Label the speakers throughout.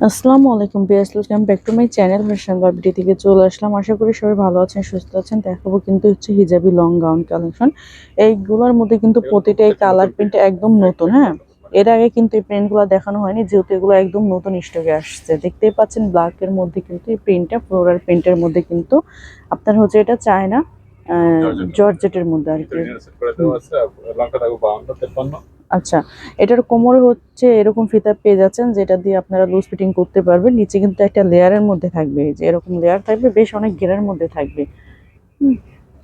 Speaker 1: আসসালামু আলাইকুম Biyas welcome back to my channel fashion বাবিটি থেকে চলে আসলাম। আশা করি সবাই ভালো আছেন সুস্থ আছেন। দেখাবো কিন্তু হচ্ছে হিজাবি লং গাউন কালেকশন এইগুলোর মধ্যে কিন্তু প্রতিটা এই কালার প্রিন্ট একদম নতুন হ্যাঁ? এর আগে কিন্তু এই প্রিন্টগুলো দেখানো হয়নি যেহেতু এগুলো একদম নতুন স্টকে আসছে। দেখতেই পাচ্ছেন ব্ল্যাকের মধ্যে কিন্তু এই প্রিন্টটা ফ্লোরাল প্রিন্টের মধ্যে কিন্তু আপনার হচ্ছে এটা চায়না জর্জেটের মধ্যে আর কি। আচ্ছা এটার কোমরে হচ্ছে এরকম ফিতা পেয়ে যাচ্ছেন যেটা দিয়ে আপনারা লুজ ফিটিং করতে পারবেন। নিচে কিন্তু একটা লেয়ারের মধ্যে থাকবে যে এরকম লেয়ার থাকবে, বেশ অনেক ঘেরের মধ্যে থাকবে।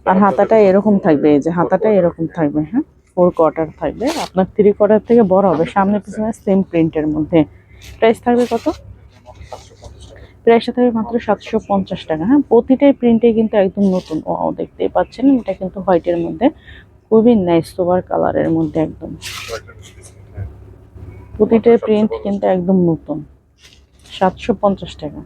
Speaker 1: আর হাতাটা এরকম থাকবে যে হাতাটা এরকম থাকবে হ্যাঁ ফোর কোয়ার্টার থাকবে, আপনার থ্রি কোয়ার্টার থেকে বড় হবে সামনে পিছনে সেম প্রিন্টের মধ্যে। প্রাইস থাকবে কত? প্রাইসটা থাকবে মাত্র সাতশো পঞ্চাশ টাকা হ্যাঁ প্রতিটাই প্রিন্টে কিন্তু একদম নতুন ও দেখতেই পাচ্ছেন, এটা কিন্তু হোয়াইটের মধ্যে। খুবই নাইস সোবার কালারের মধ্যে একদম। প্রতিটা প্রিন্ট কিন্তু একদম নতুন। সাতশো পঞ্চাশ টাকা।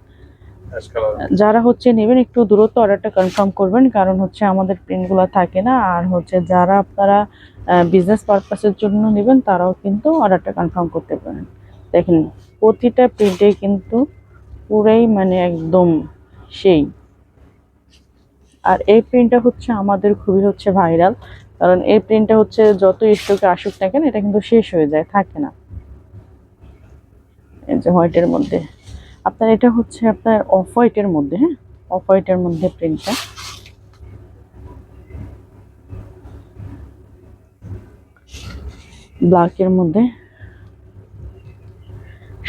Speaker 1: যারা হচ্ছে নেবেন একটু দূরত্ব অর্ডারটা কনফার্ম করবেন কারণ হচ্ছে আমাদের প্রিন্টগুলো থাকে না। আর হচ্ছে যারা আপনারা বিজনেস পারপাসের জন্য নেবেন তারাও কিন্তু অর্ডারটা কনফার্ম করতে পারেন। দেখেন প্রতিটা প্রিন্টে কিন্তু পুরাই মানে একদম সেই। আর এই প্রিন্টটা হচ্ছে আমাদের খুবই হচ্ছে ভাইরাল কারণ এই প্রিন্টটা হচ্ছে যত স্টকে আসুক না কেন, এটা কিন্তু শেষ হয়ে যায়, থাকে না। এই যে হোয়াইটের মধ্যে। আপনার এটা হচ্ছে আপনার অফ হোয়াইটের মধ্যে হ্যাঁ? অফ হোয়াইটের মধ্যে প্রিন্টটা ব্ল্যাকের মধ্যে।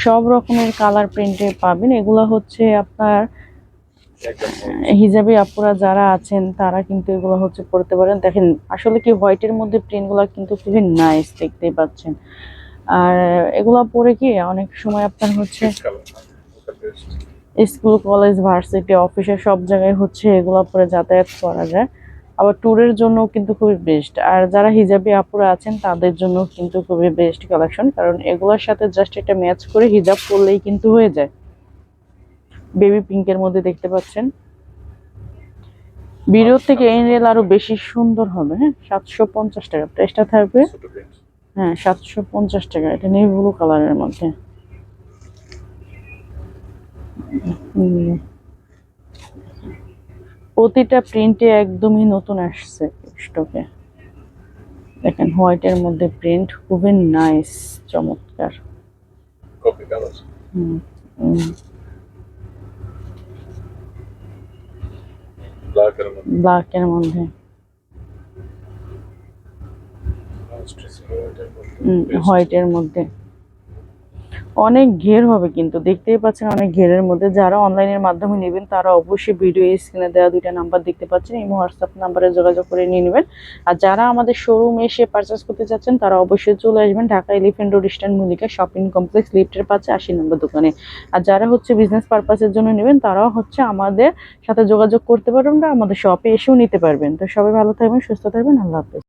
Speaker 1: সব রকমের কালার প্রিন্টে পাবেন। এগুলো হচ্ছে আপনার হিজাবি আপুরা যারা আছেন তারা কিন্তু এগুলো হচ্ছে পড়তে পারেন। দেখেন আসলে কি হোয়াইটের মধ্যে প্রিন্টগুলো কিন্তু খুবই নাইস দেখতেই পাচ্ছেন। আর এগুলো পরে কি অনেক সময় আপনার হচ্ছে
Speaker 2: বেস্ট
Speaker 1: স্কুল কলেজ ভার্সিটি অফিসে সব জায়গায় হচ্ছে এগুলো পরে যাতায়াত করা যায়। আবার ট্যুরের জন্য কিন্তু খুবই বেস্ট আর যারা হিজাবি আপুরা আছেন তাদের জন্য কিন্তু খুবই বেস্ট কালেকশন কারণ এগুলোর সাথে জাস্ট এটা ম্যাচ করে হিজাব করলেই কিন্তু হয়ে যায়। বেবি পিঙ্কের মধ্যে দেখতে পাচ্ছেন। ভিডিও থেকে এই রেল আরও বেশি সুন্দর হবে হ্যাঁ? সাতশো পঞ্চাশ টাকা প্রাইসটা থাকবে। হ্যাঁ সাতশো পঞ্চাশ টাকা। এটা নেই ব্লু কালারের মধ্যে। প্রতিটা প্রিন্টে একদমই নতুন আসছে স্টকে দেখেন হোয়াইটের মধ্যে প্রিন্ট খুবই নাইস চমৎকার।
Speaker 2: Copy colour
Speaker 1: hmm, hmm.
Speaker 2: Black এর মধ্যে
Speaker 1: ব্ল্যাকের মধ্যে।
Speaker 2: হোয়াইটের মধ্যে
Speaker 1: হুম,
Speaker 2: best।
Speaker 1: হোয়াইটের মধ্যে অনেক ঘের হবে কিন্তু, দেখতেই পাচ্ছেন অনেক ঘেরের মধ্যে। যারা অনলাইনের মাধ্যমে নেবেন, তারা অবশ্যই ভিডিও স্ক্রিনে দেওয়া দুইটা নাম্বার দেখতে পাচ্ছেন, এই হোয়াটসঅ্যাপ নাম্বারে যোগাযোগ করে নিয়ে নেবেন। আর যারা আমাদের শোরুম এসে পারচেস করতে চাচ্ছেন, তারা অবশ্যই চলে আসবেন Dhaka elephant road eastern Mallika shopping complex লিফটের পাশে আশি নম্বর দোকানে। আর যারা হচ্ছে বিজনেস পারপাসের জন্য নেবেন, তারাও হচ্ছে আমাদের সাথে যোগাযোগ করতে পারবেন বা আমাদের শপে এসেও নিতে পারবেন। তো সবাই ভালো থাকবেন, সুস্থ থাকবেন, আল্লাহ হাফেজ।